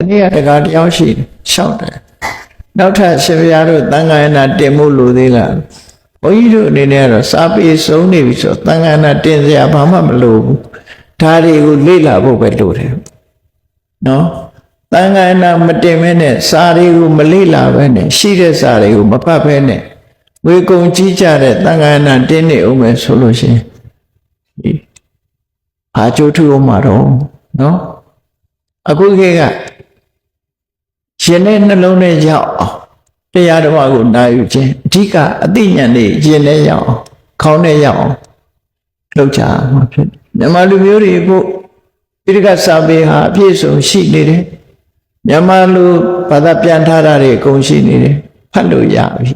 ဒီနေ့ကတကားတယောက်ရှိတယ်ရှောက်တယ်နောက်ထပ်ရှင်ဘုရားတို့တန်ခါရဏတင်မှုလိုသေးလားဘုန်းကြီးတို့အနေနဲ့ကတော့စာပေစုံနေပြီဆိုတန်ခါရဏတင်စရာဘာမှမလိုဘူးဒါတွေကိုလေ့လာဖို့ပဲလိုတယ်နော်တန်ခါရဏမတင်မဲနဲ့စာတွေကိုမလေ့လာပဲနဲ့ရှိတဲ့စာတွေကိုမဖတ်ပဲနဲ့ဝေကုံကြီးကြတဲ့တန်ခါရဏတင်းနေအောင်မယ်ဆိုလို့ရှိရင်ဒီဘာကြိုးထူအောင်မှာတော့နော်အခုခေတ်က ရှင်တဲ့နှလုံးထဲရောက်အောင်တရားတော်ကိုနာယူခြင်းအဓိကအသိဉာဏ်တွေရှင်တဲ့ရောက်အောင်ခေါင်းနဲ့ရောက်အောင်လုပ်ကြမှာဖြစ်တယ်မြန်မာလူမျိုးတွေကိုပိဋကစာပေဟာအပြည့်စုံရှိနေတယ်မြန်မာလူဘာသာပြန်ထားတာတွေအကုန်ရှိနေတယ်ဖတ်လို့ရပြီ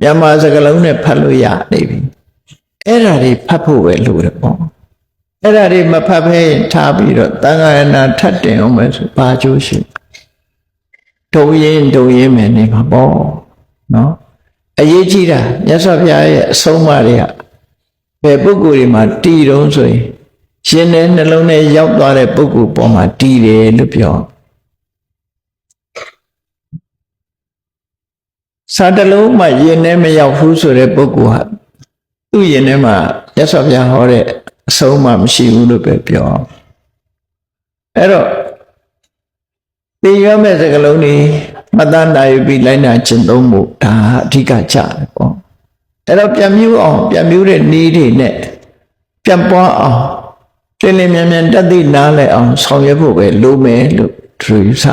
မြန်မာစကားလုံးနဲ့ဖတ်လို့ရနေပြီအဲ့ဒါတွေဖတ်ဖို့ပဲလိုတယ်ပေါ့အဲ့ဒါတွေမဖတ်ဘဲထားပြီးတော့တန်ခါရဏထတ်တင်အောင်မယ်ဆိုဘာကျိုးရှိ ဒုံရင်ဒုံရင်မယ်နေမှာပေါ့နော်အရေးကြီးတာမြတ်စွာဘုရားရဲ့အဆုံးအမတွေကဘယ်ပုဂ္ဂိုလ်တွေမှာတည်တုံးဆိုရင်ရှင်တဲ့နှလုံးထဲရောက်သွားတဲ့ပုဂ္ဂိုလ်ပေါ်မှာတည်တယ်လို့ပြောစာတလုံးမှယင်ထဲမရောက်ဘူးဆိုတဲ့ပုဂ္ဂိုလ်ဟာသူ့ယင်ထဲမှာမြတ်စွာဘုရားဟောတဲ့အဆုံးအမမရှိဘူးလို့ပဲပြောအဲ့တော့ သင်ရမယ့်စကလုံးတွေမတန်တာယူပြီးလိုက်နာကျင့်သုံးဖို့ဒါအဓိကကြတယ်ပေါ့အဲ့တော့ပြန်မြူအောင်ပြန်မြူတဲ့နည်းတွေနဲ့ပြန်ပွားအောင်လင်းလင်းမြန်မြန်တက်သိနားလဲအောင်ဆောင်ရွက်ဖို့ပဲလိုမယ်လို့သူယူဆ